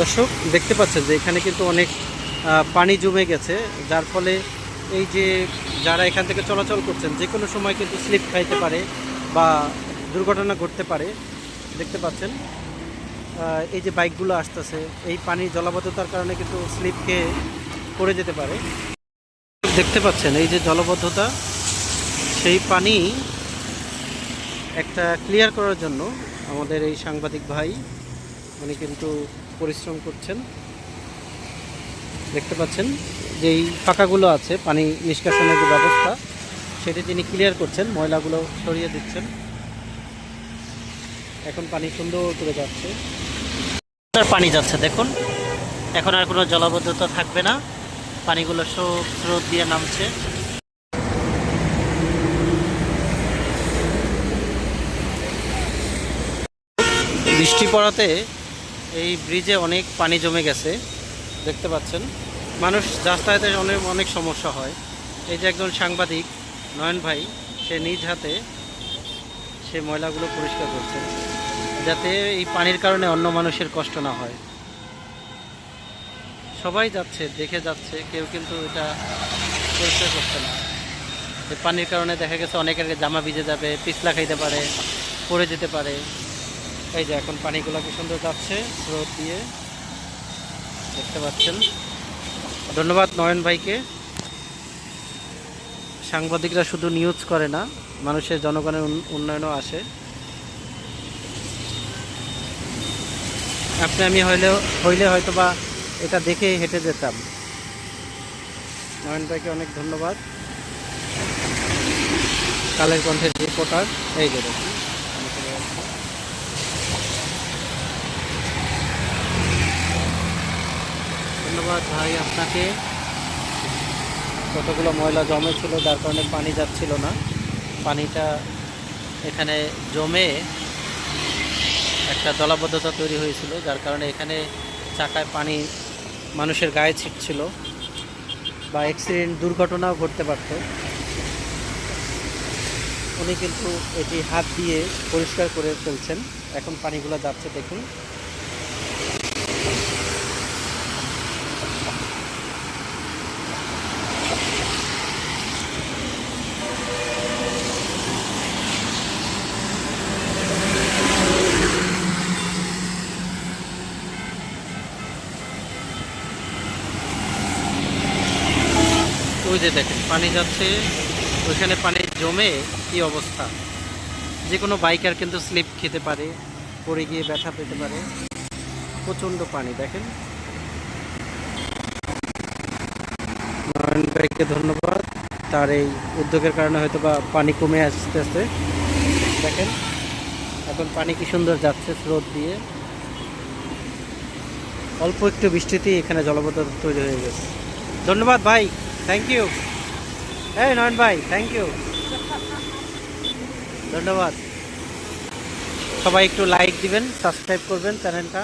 দর্শক, দেখতে পাচ্ছেন যে এখানে কিন্তু অনেক পানি জমে গেছে, যার ফলে এই যে যারা এখান থেকে চলাচল করছেন, যে কোনো সময় কিন্তু স্লিপ খাইতে পারে বা দুর্ঘটনা ঘটতে পারে। দেখতে পাচ্ছেন এই যে বাইকগুলো আসতেছে, এই পানির জলাবদ্ধতার কারণে কিন্তু স্লিপ খেয়ে পড়ে যেতে পারে। দেখতে পাচ্ছেন, এই যে জলবদ্ধতা, সেই পানি একটা ক্লিয়ার করার জন্য আমাদের এই সাংবাদিক ভাই, উনি কিন্তু পরিশ্রম করছেন। দেখতে পাচ্ছেন যেই ফাঁকাগুলো আছে, পানি নিষ্কাশনের যে ব্যবস্থা, সেটি তিনি ক্লিয়ার করছেন, ময়লাগুলো সরিয়ে দিচ্ছেন। এখন পানি সুন্দর করে যাচ্ছে। পানি যাচ্ছে, দেখুন। এখন আর কোনো জলাবদ্ধতা থাকবে না। পানিগুলো সব স্রোত দিয়ে নামছে। বৃষ্টি পড়াতে এই ব্রিজে অনেক পানি জমে গেছে, দেখতে পাচ্ছেন। মানুষ যাতায়াতের অনেক অনেক সমস্যা হয়। এই যে একজন সাংবাদিক, নয়ন ভাই, সে নিজ হাতে সে ময়লাগুলো পরিষ্কার করছে, যাতে এই পানির কারণে অন্য মানুষের কষ্ট না হয়। সবাই যাচ্ছে, দেখে যাচ্ছে, কেউ কিন্তু এটা পরিষ্কার করছে না। পানির কারণে দেখা গেছে অনেকের জামা ভিজে যাবে, পিছলা খাইতে পারে, পড়ে যেতে পারে। এই যে এখন পানিগুলো কি সুন্দর যাচ্ছে, স্রোত দিয়ে। দেখতে পাচ্ছেন। ধন্যবাদ নয়ন ভাইকে। সাংবাদিকরা শুধু নিউজ করে না, মানুষের জনগণের উন- উন্নয়নও আসে। আপনি আমি হইলেও হইলে হয়তো বা এটা দেখে হেঁটে যেতাম। নয়ন ভাইকে অনেক ধন্যবাদ। কালের কণ্ঠের রিপোর্টার এই যে দেখুন পানি চলে যাচ্ছে। ধন্যবাদ ভাই আপনাকে। কতগুলো ময়লা জমে ছিল যার কারণে পানি যাচ্ছিল না। পানিটা এখানে জমে একটা জলাবদ্ধতা তৈরি হয়েছিল, যার কারণে এখানে চাকায় পানি মানুষের গায়ে ছিটছিল বা অ্যাক্সিডেন্ট দুর্ঘটনাও ঘটতে পারত। উনি কিন্তু এটি হাত দিয়ে পরিষ্কার করে ফেলছেন। এখন পানিগুলো যাচ্ছে, দেখুন। ওই যে দেখেন, পানি যাচ্ছে, ওইখানে পানি জমে কি অবস্থা? যে কোনো বাইকার কিন্তু স্লিপ খেতে পারে, পড়ে গিয়ে ব্যথা পেতে পারে। প্রচণ্ড পানি, দেখেন। নয়ন ভাইকে ধন্যবাদ। তার এই উদ্যোগের কারণে হয়তো বা পানি কমে আসতেছে দেখেন, এখন পানি কি সুন্দর যাচ্ছে স্রোত দিয়ে। অল্প একটু বৃষ্টিতেই এখানে জলবদ্ধতা তৈরি হয়ে গেছে। ধন্যবাদ, ভাই। থ্যাংক ইউ এই নয়ন ভাই থ্যাংক ইউ ধন্যবাদ সবাই একটু লাইক দিবেন সাবস্ক্রাইব করবেন চ্যানেলটা